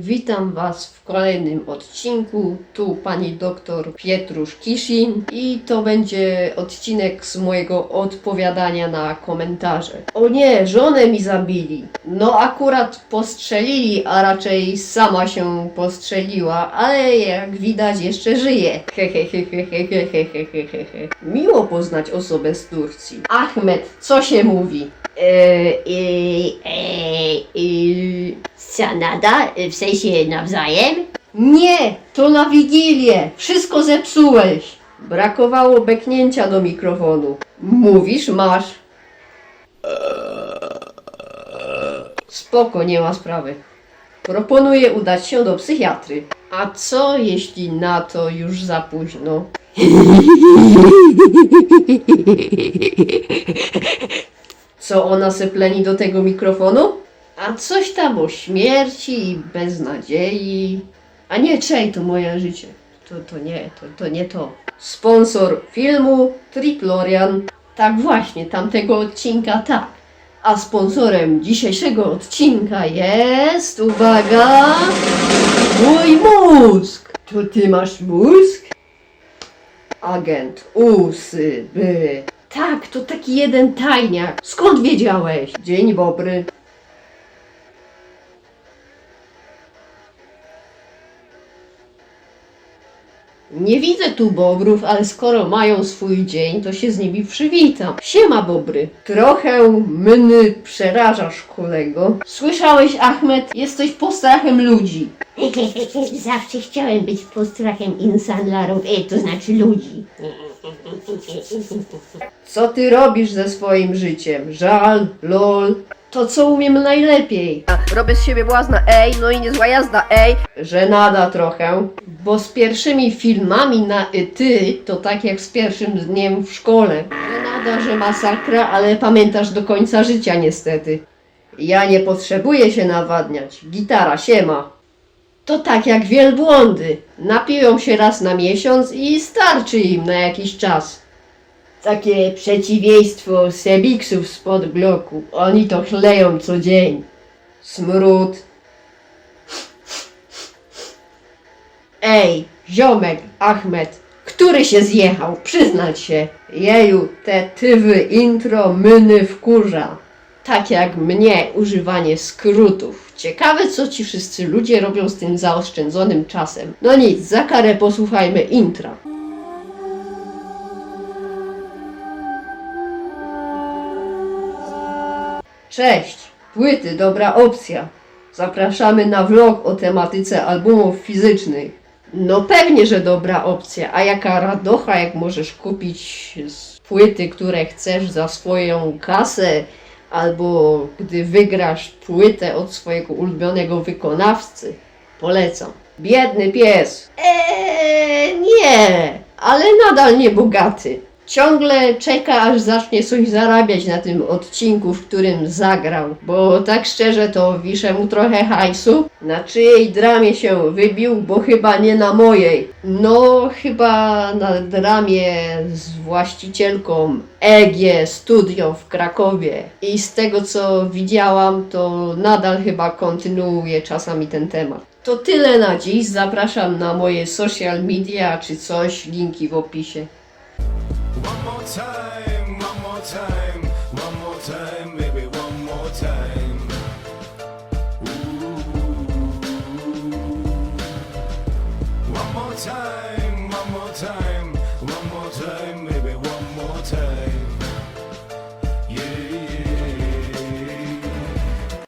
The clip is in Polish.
Witam Was w kolejnym odcinku. Tu pani doktor Pietrusz Kiszin i to będzie odcinek z mojego odpowiadania na komentarze. O nie, żonę mi zabili. No akurat postrzelili, a raczej sama się postrzeliła, ale jak widać jeszcze żyje. Miło poznać osobę z Turcji. Achmed, co się mówi? Eee, eee. Sanada? W sensie nawzajem? Nie, to na Wigilię. Wszystko zepsułeś. Brakowało beknięcia do mikrofonu. Mówisz, masz. Spoko, nie ma sprawy. Proponuję udać się do psychiatry. A co jeśli na to już za późno? Co ona se pleni do tego mikrofonu? A coś tam o śmierci i beznadziei. A nie, czej, to moje życie. To, to nie, to, to nie to. Sponsor filmu Triplorian. Tak właśnie, tamtego odcinka tak. A sponsorem dzisiejszego odcinka jest, uwaga, mój mózg. To ty masz mózg? Agent Usyby. Tak, to taki jeden tajniak. Skąd wiedziałeś? Dzień dobry. Nie widzę tu bobrów, ale skoro mają swój dzień, to się z nimi przywitam. Siema bobry. Trochę mny przerażasz kolego. Słyszałeś Ahmed? Jesteś postrachem ludzi. Zawsze chciałem być postrachem insanlarów, e, to znaczy ludzi. Co ty robisz ze swoim życiem? Żal, lol. To co umiem najlepiej. Robię z siebie błazna, ej, no i niezła jazda, ej. Że nada trochę. Bo z pierwszymi filmami na y, ty to tak jak z pierwszym dniem w szkole. Że nada, że masakra, ale pamiętasz do końca życia niestety. Ja nie potrzebuję się nawadniać. Gitara, siema. To tak jak wielbłądy. Napiją się raz na miesiąc i starczy im na jakiś czas. Takie przeciwieństwo sebiksów spod bloku. Oni to chleją co dzień. Smród. Ej, ziomek, Ahmed, który się zjechał? Przyznać się. Jeju, te tywy intro myny wkurza. Tak jak mnie używanie skrótów. Ciekawe, co ci wszyscy ludzie robią z tym zaoszczędzonym czasem. No nic, za karę posłuchajmy intra. Cześć, płyty, dobra opcja. Zapraszamy na vlog o tematyce albumów fizycznych. No pewnie, że dobra opcja. A jaka radocha, jak możesz kupić płyty, które chcesz za swoją kasę, albo gdy wygrasz płytę od swojego ulubionego wykonawcy. Polecam. Biedny pies. Eee, nie, ale nadal nie bogaty. Ciągle czeka, aż zacznie coś zarabiać na tym odcinku, w którym zagrał. Bo tak szczerze to wiszę mu trochę hajsu. Na czyjej dramie się wybił, bo chyba nie na mojej. No, chyba na dramie z właścicielką EG Studio w Krakowie. I z tego co widziałam, to nadal chyba kontynuuje czasami ten temat. To tyle na dziś. Zapraszam na moje social media czy coś, linki w opisie. Time, one more time, one more time, baby, one more time. Ooh. One more time, one more time.